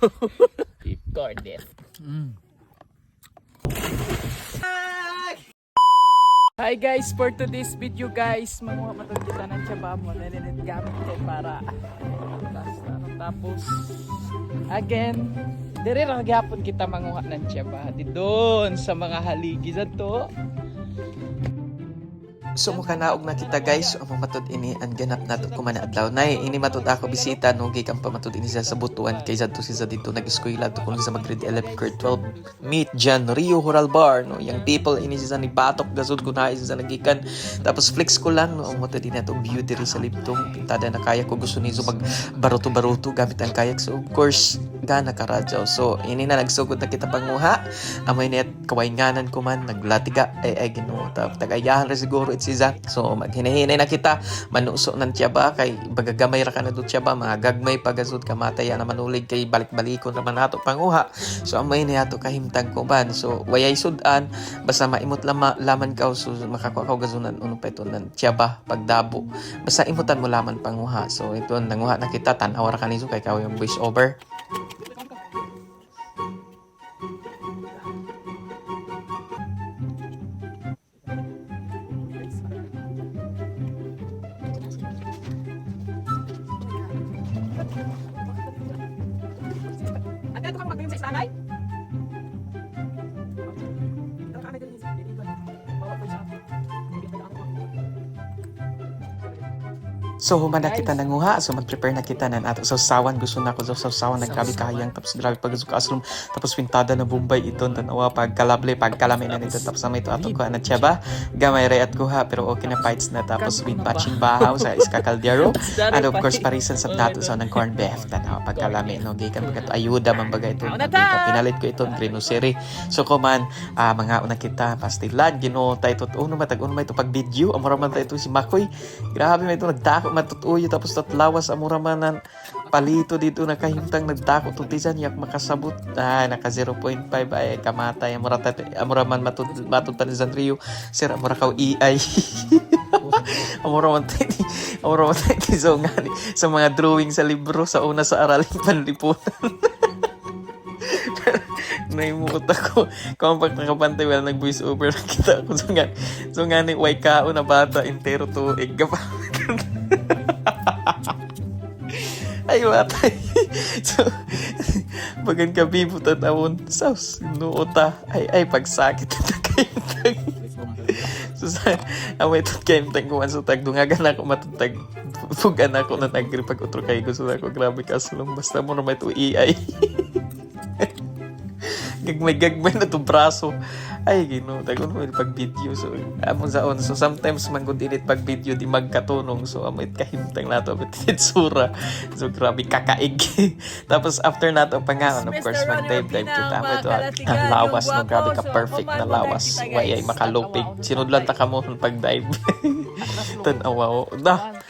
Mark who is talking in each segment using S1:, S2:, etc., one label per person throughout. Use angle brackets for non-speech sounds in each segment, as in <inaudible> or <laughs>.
S1: <laughs> Recorded.
S2: Mm. Hi guys, for today's video guys, manguha kita ng tsaba mo, naninit gamit ko para basta tapos again, dire ra gyapon kita manguha ng tsaba di doon sa mga haligi sa to.
S3: So mukanaog na kita guys, so amo matud ini ang ganap nato kumana adlaw nay ini matud ako bisita no? Gikan pa matud ini sa sabutuan kay zadto si dito nag-eskwela to kun sa mag grade 11 grade 12 meet Jan Rio Horal Bar no? Yung people ini sa ni batok gasud isa sa nagikan. Tapos flex ko lang no? Amo matud ini beauty sa libtong pintada na kaya ko gusto nizo mag baruto baruto gamit ang kayak. So of course gana ka so ini na nagsugod na kita panguha. Amoy net kawaynganan ko man naglatiga ay ay ginoo ta tagayahan ra siguro it siya so maghinahinay na kita. Manuso ng tiyaba kay bagagamay ra ka na do tiyaba mga gagmay pagasud ka mataya na manulig kay balik-balikon ra man nato panguha. So amoy ni ato kahimtang ko ban so wayay sudan. Basta maimot lama, laman ka so makakuha ka og gazunan uno pa ito ng tiyaba pagdabo. Basta imutan mo laman panguha. So ito nanguha na kita. Tanaw ra kaniso kay kaw yung voice over
S2: ito
S3: So human na kita nanguha, so mag-prepare na kita nan ato. So sawan gusto na ako. So sawan nagkabi kahayang tapos grabe pag sa asrum tapos pintada na Bombay iton tanawa pag kalable pag kalami na nito. Tapos may to ato ko na siya ba gamay ray at kuha pero okay na fights na. Tapos with patching bahaw sa iska kaldero <laughs> and of course parisan sa nato sa ng corn beef. Tanawa pag kalami no? Gikan pag ayuda man bagay ito pinalit ko iton green siri so kuman ah, mga una kita pastilan ginoo tay tot uno matag uno may to pag video amura man tay to si Makoy. Grabe may to nagdako matutuyo tapos tatlawas amura manan palito dito nakahimtang nagdako to tisan yak makasabot. Ah naka 0.5 ay kamatay. Amura tat amura man matut matut pa ni Rio sir amura kaw EI <laughs> amura man tay amura man tay so nga ni- sa mga drawing sa libro sa una sa araling panlipunan. <laughs> Naimukot ako. Compact nakapantay wala nag voice over. <laughs> Na kita ako so nga so nga ni way kao na bata entero to egga ay watay <laughs> so bagan ka bibutan awon saus nuota. Ay ay pagsakit ito kayo. So sa away to kayo tagkuhan so tagdungagan ako matutag pugan ako na nagri pag utro kayo gusto na ako grabe ka sulong basta mo na may to iay <laughs> gagmay gagmay na to braso ay gino tagon mo pag video so amo zaon so sometimes manggod init pag video di magkatunong. So amit kahimtang nato amit sura so grabe kakaig. <laughs> Tapos after nato pangaon of course mag dive dive kita amo ito ang lawas no grabe ka perfect na lawas. wayay makalupig. Sinudlan ta kamo pag dive tanawa da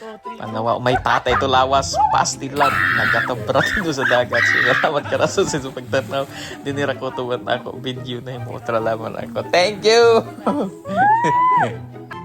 S3: Panawa, may tatay to lawas, pastilan, nagatabra dito sa dagat. So, salamat ka raso sa pagtanaw. Dinira ko tuwan ako, video na yung mga laman ako. Thank you! <laughs>